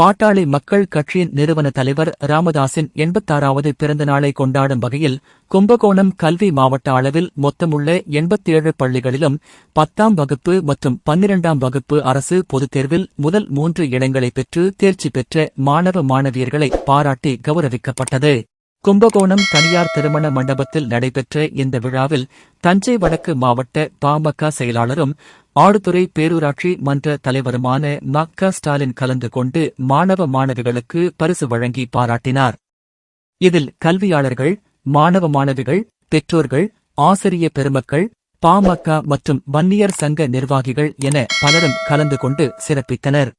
பாட்டாளி மக்கள் கட்சியின் நிறுவன தலைவர் ராமதாசின் எண்பத்தாறாவது பிறந்த நாளை கொண்டாடும் வகையில் கும்பகோணம் கல்வி மாவட்ட அளவில் மொத்தமுள்ள எண்பத்தேழு பள்ளிகளிலும் பத்தாம் வகுப்பு மற்றும் பன்னிரண்டாம் வகுப்பு அரசு பொதுத் தேர்வில் முதல் மூன்று இடங்களை பெற்று தேர்ச்சி பெற்ற மாணவ மாணவியர்களை பாராட்டி கௌரவிக்கப்பட்டது. கும்பகோணம் தனியார் திருமண மண்டபத்தில் நடைபெற்ற இந்த விழாவில் தஞ்சை வடக்கு மாவட்ட பாமக செயலாளரும் ஆடுதுறை பேரூராட்சி மன்ற தலைவருமான ம க ஸ்டாலின் கலந்து கொண்டு மாணவ மாணவிகளுக்கு பரிசு வழங்கி பாராட்டினார். இதில் கல்வியாளர்கள் மாணவ மாணவிகள் பெற்றோர்கள் ஆசிரிய பெருமக்கள் பாமக மற்றும் வன்னியர் சங்க நிர்வாகிகள் என பலரும் கலந்து கொண்டு சிறப்பித்தனர்.